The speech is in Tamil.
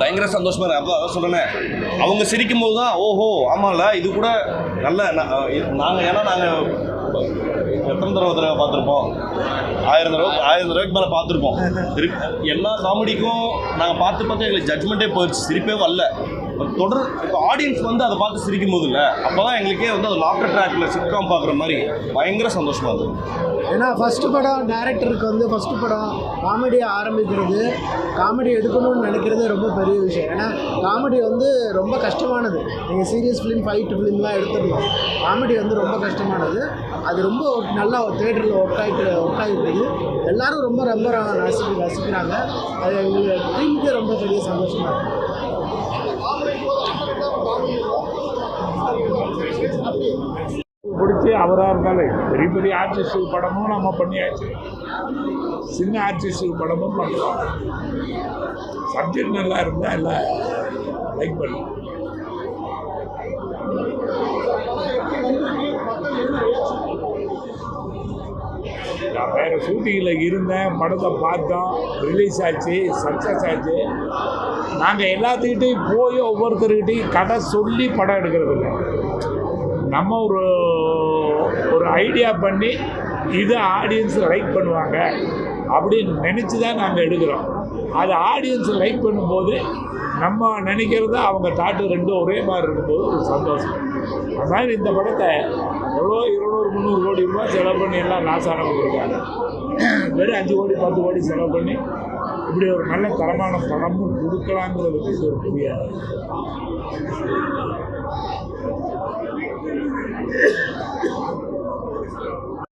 பயங்கர சந்தோஷமா இருக்கு. அப்போ அதான் சொல்றேன். அவங்க சிரிக்கும் போது தான் ஓஹோ ஆமாம்ல இது கூட நல்ல நாங்கள் ஏன்னா நாங்கள் எத்தனை தடவை தடவை பார்த்துருப்போம்? ஆயிரம் தடவை ஆயிரம் தடவைக்கு மேலே பார்த்துருப்போம். எல்லா காமெடிக்கும் நாங்கள் பார்த்து பார்த்து எங்களுக்கு ஜட்மெண்ட்டே போயிடுச்சு சிரிப்பே வரல. தொடர் இப்போ ஆடியன்ஸ் வந்து அதை பார்த்து சிரிக்கும் போது இல்லை அப்போ தான் எங்களுக்கே வந்து அது லாஃப்டர் ட்ராக்ல சிட்காம் பார்க்குற மாதிரி பயங்கர சந்தோஷமா இருந்தது. ஏன்னா ஃபஸ்ட்டு படம் டேரக்டருக்கு வந்து ஃபஸ்ட்டு படம் காமெடியை ஆரம்பிக்கிறது காமெடி எடுக்கணும்னு நினைக்கிறது ரொம்ப பெரிய விஷயம். ஏன்னா காமெடி வந்து ரொம்ப கஷ்டமானது. நீங்கள் சீரியஸ் ஃபிலிம் ஃபைட் ஃபிலிம்லாம் எடுத்துடலாம் காமெடி வந்து ரொம்ப கஷ்டமானது. அது ரொம்ப ஒரு- நல்லா தேட்டரில் ஒர்க் ஆகிட்டு ஒர்க் ஆகிட்டு எல்லோரும் ரொம்ப ரொம்ப ரசி ரசிக்கிறாங்க. அது எங்களுக்கு டீமுக்கே ரொம்ப பெரிய சந்தோஷமாக இருக்குது பிடிச்சி அவராக இருந்தாலும் பெரிய பெரிய ஆர்டிஸ்ட் படமும் நம்ம பண்ணியாச்சு. சின்ன ஆர்டிஸ்ட் படமும் பண்ணுறோம் சப்ஜெக்ட் நல்லா இருந்தால் எல்லாம் லைக் பண்ணுவோம். நான் வேறு ஷூட்டிங்கில் இருந்தேன் படத்தை பார்த்தோம் ரிலீஸ் ஆச்சு சக்ஸஸ் ஆச்சு. நாங்கள் எல்லாத்துக்கிட்டையும் போய் ஒவ்வொருத்தருக்கிட்டையும் கடை சொல்லி படம் எடுக்கிறது இல்லை. நம்ம ஒரு ஒரு ஐடியா பண்ணி இதை ஆடியன்ஸ் லைக் பண்ணுவாங்க அப்படின்னு நினச்சி தான் நாங்கள் எடுக்கிறோம். அது ஆடியன்ஸ் லைக் பண்ணும்போது நம்ம நினைக்கிறத அவங்க தாட்டு ரெண்டும் ஒரே மாதிரி இருக்கும்போது ஒரு சந்தோஷம். அதனால் இந்த படத்தை எவ்வளோ இருநூறு முந்நூறு கோடி ரூபாய் செலவு பண்ணி எல்லாம் லாஸ் ஆனவங்க இருக்காங்க வெறும் அஞ்சு கோடி பத்து கோடி செலவு பண்ணி இப்படி ஒரு நல்ல தரமான படமும் கொடுக்கலாங்கிறதுக்கு ஒரு பெரிய Yeah.